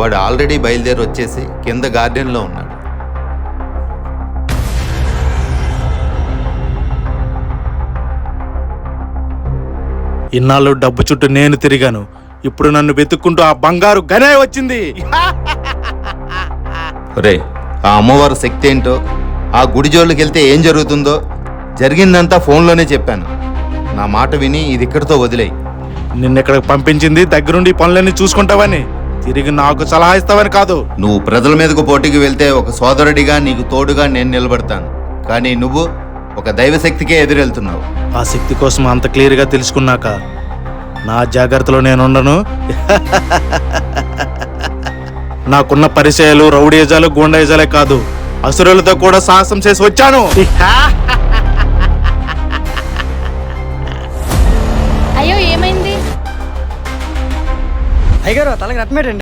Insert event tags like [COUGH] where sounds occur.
వాడు ఆల్రెడీ బయలుదేరి వచ్చేసి కింద గార్డెన్లో ఉన్నాడు. ఇన్నాళ్ళు డబ్బు చుట్టూ నేను తిరిగాను. ఇప్పుడు నన్ను వెతుక్కుంటూ ఆ బంగారు గనే వచ్చింది. రే ఆ అమ్మవారి శక్తి ఏంటో ఆ గుడి జోళ్ళకి వెళ్తే ఏం జరుగుతుందో జరిగిందంతా ఫోన్లోనే చెప్పాను. నా మాట విని ఇది ఇక్కడితో వదిలేయి. నిన్నెక్కడికి పంపించింది దగ్గరుండి ఈ పనులన్నీ చూసుకుంటావని తిరిగి నాకు సలహా ఇస్తావని కాదు. నువ్వు ప్రజల మీదకు పోటీకి వెళ్తే ఒక సోదరుడిగా నీకు తోడుగా నేను నిలబడతాను. కానీ నువ్వు ఒక దైవశక్తికే ఎదురెళ్తున్నావు. ఆ శక్తి కోసం అంత క్లియర్గా తెలుసుకున్నాక నా జాగ్రత్తలో నేను ఉండను [LAUGHS] నాకున్న పరిచయాలు రౌడీజాలు గూండాయిజాలే కాదు. అసురులతో కూడా సాహసం చేసి వచ్చాను. అయ్యగారు తలకి రత్మేటండి